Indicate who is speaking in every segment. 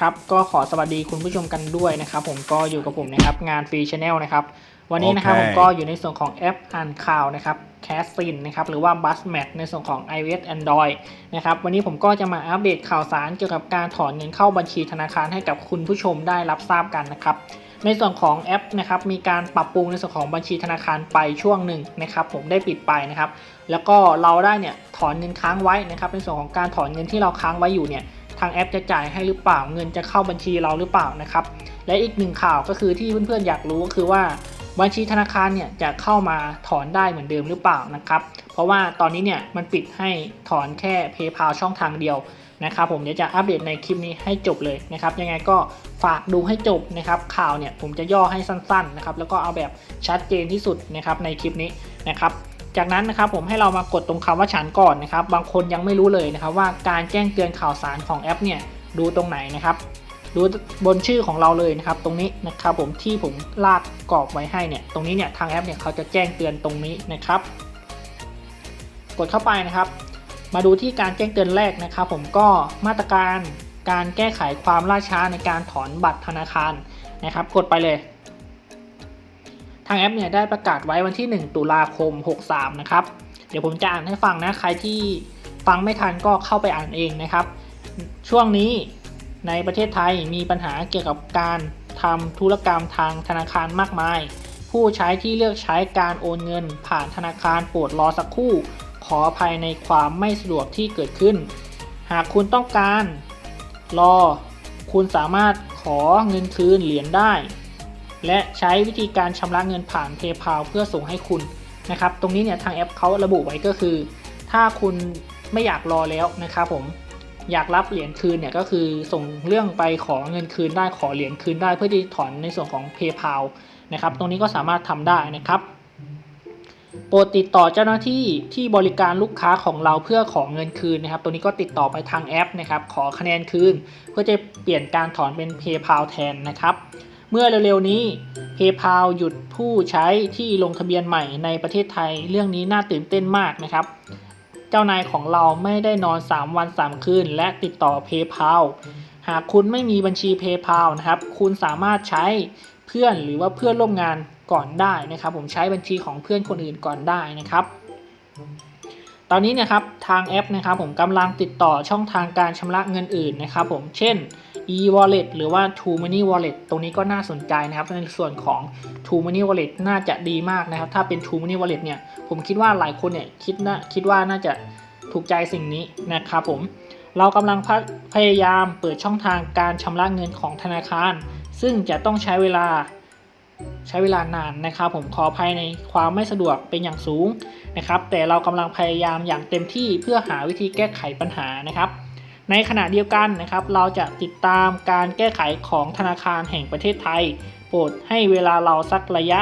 Speaker 1: นะครับก็ขอสวัสดีคุณผู้ชมกันด้วยนะครับผมก็อยู่กับผมนะครับงานฟรีชแนลนะครับวันนี้นะครับ
Speaker 2: โอ
Speaker 1: ผ
Speaker 2: เค
Speaker 1: มก็อยู่ในส่วนของแอปอ่านข่าวนะครับแคสซินนะครับหรือว่า b u s m a t ในส่วนของ iOS Android นะครับวันนี้ผมก็จะมาอัปเดตข่าวสารเกี่ยวกับการถอนเงินเข้าบัญชีธนาคารให้กับคุณผู้ชมได้รับทราบกันนะครับในส่วนของแอปนะครับมีการปรับปรุงในส่วนของบัญชีธนาคารไปช่วงหนึ่งนะครับผมได้ปิดไปนะครับแล้วก็เราได้เนี่ยถอนเงินค้างไว้นะครับในส่วนของการถอนเงินที่เราค้างไว้อยู่เนี่ย ทางแอปจะจ่ายให้หรือเปล่า เงินจะเข้าบัญชีเราหรือเปล่านะครับ และอีกหนึ่งข่าวก็คือที่เพื่อนๆอยากรู้ก็คือว่าบัญชีธนาคารเนี่ยจะเข้ามาถอนได้เหมือนเดิมหรือเปล่านะครับ เพราะว่าตอนนี้เนี่ยมันปิดให้ถอนแค่ PayPal ช่องทางเดียวนะครับผมเดี๋ยวจะอัปเดตในคลิปนี้ให้จบเลยนะครับ ยังไงก็ฝากดูให้จบนะครับ ข่าวเนี่ยผมจะย่อให้สั้นๆนะครับแล้วก็เอาแบบชัดเจนที่สุดนะครับในคลิปนี้นะครับ จากนั้นนะครับผมให้เรามากดตรงคำว่าฉันก่อนนะครับ บางคนยังไม่รู้เลยนะครับว่าการแจ้งเตือนข่าวสารของแอปเนี่ยดูตรงไหนนะครับ ดูบนชื่อของเราเลยนะครับ ตรงนี้นะครับผมที่ผมลากกรอบไว้ให้เนี่ยตรงนี้เนี่ยทางแอปเนี่ยเขาจะแจ้งเตือนตรงนี้นะครับ กดเข้าไปนะครับ มาดูที่การแจ้งเตือนแรกนะครับ ผมก็มาตรการการแก้ไขความล่าช้าในการถอนบัตรธนาคารนะครับ กดไปเลยางแอปเนี่ยได้ประกาศไว้วันที่ 1 ตุลาคม 63 นะครับ เดี๋ยวผมจะอ่านให้ฟังนะ ใครที่ฟังไม่ทันก็เข้าไปอ่านเองนะครับ ช่วงนี้ในประเทศไทยมีปัญหาเกี่ยวกับการทำธุรกรรมทางธนาคารมากมาย ผู้ใช้ที่เลือกใช้การโอนเงิน ผ่านธนาคารโปรดรอสักครู่ ขออภัยในความไม่สะดวกที่เกิดขึ้น หากคุณต้องการรอ คุณสามารถขอเงินคืนเหรียญได้ และใช้วิธีการชำระเงินผ่าน PayPal เพื่อส่งให้คุณนะครับ ตรงนี้เนี่ยทางแอปเขาระบุไว้ก็คือ ถ้าคุณไม่อยากรอแล้วนะครับผมอยากรับเหรียญคืนเนี่ยก็คือส่งเรื่องไปขอเงินคืนได้ขอเหรียญคืนได้ เพื่อที่ถอนในส่วนของ PayPal นะครับตรงนี้ก็สามารถทำได้นะครับ โปรดติดต่อเจ้าหน้าที่ที่บริการลูกค้าของเราเพื่อขอเงินคืนนะครับตัวนี้ก็ติดต่อไปทางแอปนะครับ ขอคะแนนคืน เพื่อจะเปลี่ยนการถอนเป็น PayPal แทนนะครับ เมื่อเร็วๆนี้ PayPal หยุดผู้ใช้ที่ลงทะเบียนใหม่ในประเทศไทย เรื่องนี้น่าตื่นเต้นมากนะครับ เจ้านายของเราไม่ได้นอน 3 วัน 3 คืน และติดต่อ PayPal หากคุณไม่มีบัญชี PayPal นะครับ คุณสามารถใช้เพื่อนหรือว่าเพื่อนร่วมงานก่อนได้นะครับ ผมใช้บัญชีของเพื่อนคนอื่นก่อนได้นะครับ ตอนนี้นะครับทางแอปนะครับ ผมกำลังติดต่อช่องทางการชำระเงินอื่นนะครับ ผมเช่น e-wallet หรือว่า True Money Wallet ตรงนี้ก็น่าสนใจนะครับ ในส่วนของ True Money Wallet น่าจะดีมากนะครับ ถ้าเป็น True Money Wallet เนี่ย ผมคิดว่าหลายคนเนี่ยคิดนะคิดว่าน่าจะถูกใจสิ่งนี้นะครับผม เรากำลังพพยายามเปิดช่องทางการชำระเงินของธนาคาร ซึ่งจะต้องใช้เวลาใช้เวลานานนะครับ ผมขออภัยในความไม่สะดวกเป็นอย่างสูงนะครับ แต่เรากำลังพยายามอย่างเต็มที่เพื่อหาวิธีแก้ไขปัญหานะครับ ในขณะเดียวกันนะครับ เราจะติดตามการแก้ไขของธนาคารแห่งประเทศไทย โปรดให้เวลาเราสักระยะ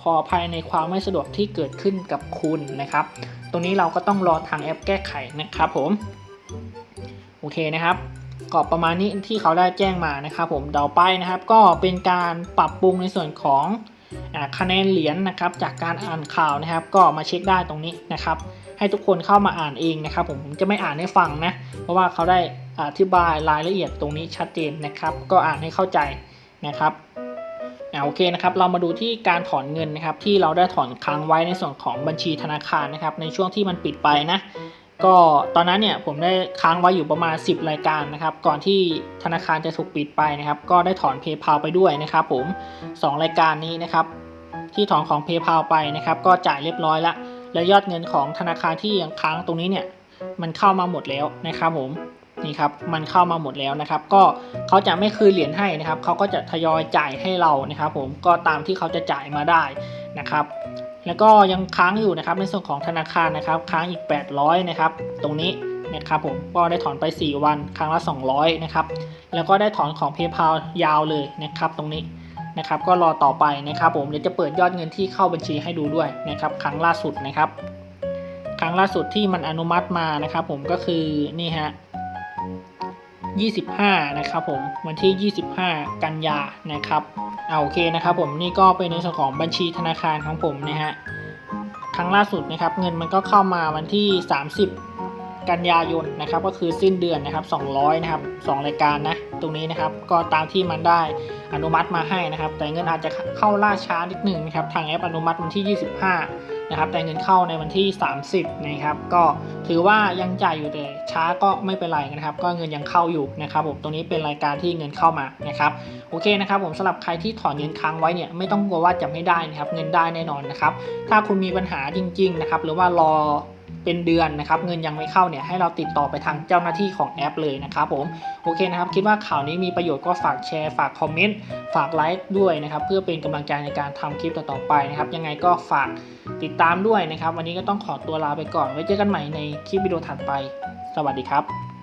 Speaker 1: ขออภัยในความไม่สะดวกที่เกิดขึ้นกับคุณนะครับ ตรงนี้เราก็ต้องรอทางแอปแก้ไขนะครับผม โอเคนะครับก็ประมาณนี้ที่เขาได้แจ้งมานะครับ ผมเดาไปนะครับ ก็เป็นการปรับปรุงในส่วนของ คะแนนเหรียญนะครับจากการอ่านข่าวนะครับ ก็มาเช็คได้ตรงนี้นะครับ ให้ทุกคนเข้ามาอ่านเองนะครับ ผมจะไม่อ่านให้ฟังนะ เพราะว่าเขาได้อธิบายรายละเอียดตรงนี้ชัดเจนนะครับ ก็อ่านให้เข้าใจนะครับอ่าโอเคนะครับ เรามาดูที่การถอนเงินนะครับที่เราได้ถอนค้างไว้ในส่วนของบัญชีธนาคารนะครับ ในช่วงที่มันปิดไปนะ ก็ตอนนั้นเนี่ยผมได้ค้างไว้อยู่ประมาณ 10 รายการนะครับ ก่อนที่ธนาคารจะถูกปิดไปนะครับ ก็ได้ถอน PayPal ไปด้วยนะครับผม 2 รายการนี้นะครับ ที่ถอนของ PayPal ไปนะครับ ก็จ่ายเรียบร้อยแล้วและยอดเงินของธนาคารที่ยังค้างตรงนี้เนี่ย มันเข้ามาหมดแล้วนะครับผมนี่ครับมันเข้ามาหมดแล้วนะครับ ก็เขาจะไม่คืนเหรียญให้นะครับเขาก็จะทยอยจ่ายให้เรานะครับ ผมก็ตามที่เขาจะจ่ายมาได้นะครับ แล้วก็ยังค้างอยู่นะครับในส่วนของธนาคารนะครับ ค้างอีก 800นะครับตรงนี้นะครับผมก็ได้ถอนไป 4 วันครั้งละ 200นะครับแล้วก็ได้ถอนของ PayPal ยาวเลยนะครับตรงนี้นะครับก็รอต่อไปนะครับผมเดี๋ยวจะเปิดยอดเงินที่เข้าบัญชีให้ดูด้วยนะครับครั้งล่าสุดนะครับ ครั้งล่าสุดที่มันอนุมัติมานะครับผมก็คือนี่ฮะ25นะครับผมวันที่ 25 กันยานะครับาโอเคนะครับผมนี่ก็เป็นในส่วนของบัญชีธนาคารของผมนะฮะครั้งล่าสุดนะครับเงินมันก็เข้ามาวันที่ 30 กันยายนนะครับก็คือสิ้นเดือนนะครับ200นะครับ2รายการนะตรงนี้นะครับก็ตามที่มันได้อนุมัติมาให้นะครับ แต่เงินอาจจะเข้าล่าช้านิดหนึ่งนะครับทางแอปอนุมัติวันที่ 25 นะครับแต่เงินเข้าในวันที่ 30นะครับก็ถือว่ายังจ่ายอยู่แต่ช้าก็ไม่เป็นไรนะครับ ก็เงินยังเข้าอยู่นะครับผมตรงนี้เป็นรายการที่เงินเข้ามานะครับโอเคนะครับผมสำหรับใครที่ถอนเงินค้างไว้เนี่ยไม่ต้องกลัวว่าจะไม่ได้นะครับเงินได้แน่นอนนะครับถ้าคุณมีปัญหาจริงๆนะครับหรือว่ารอ เป็นเดือนนะครับเงินยังไม่เข้าเนี่ยให้เราติดต่อไปทางเจ้าหน้าที่ของแอปเลยนะครับผมโอเคนะครับคิดว่าข่าวนี้มีประโยชน์ก็ฝากแชร์ฝากคอมเมนต์ฝากไลค์ด้วยนะครับเพื่อเป็นกำลังใจในการทำคลิปต่อๆไปนะครับยังไงก็ฝากติดตามด้วยนะครับ วันนี้ก็ต้องขอตัวลาไปก่อนไว้เจอกันใหม่ในคลิปวิดีโอถัดไป สวัสดีครับ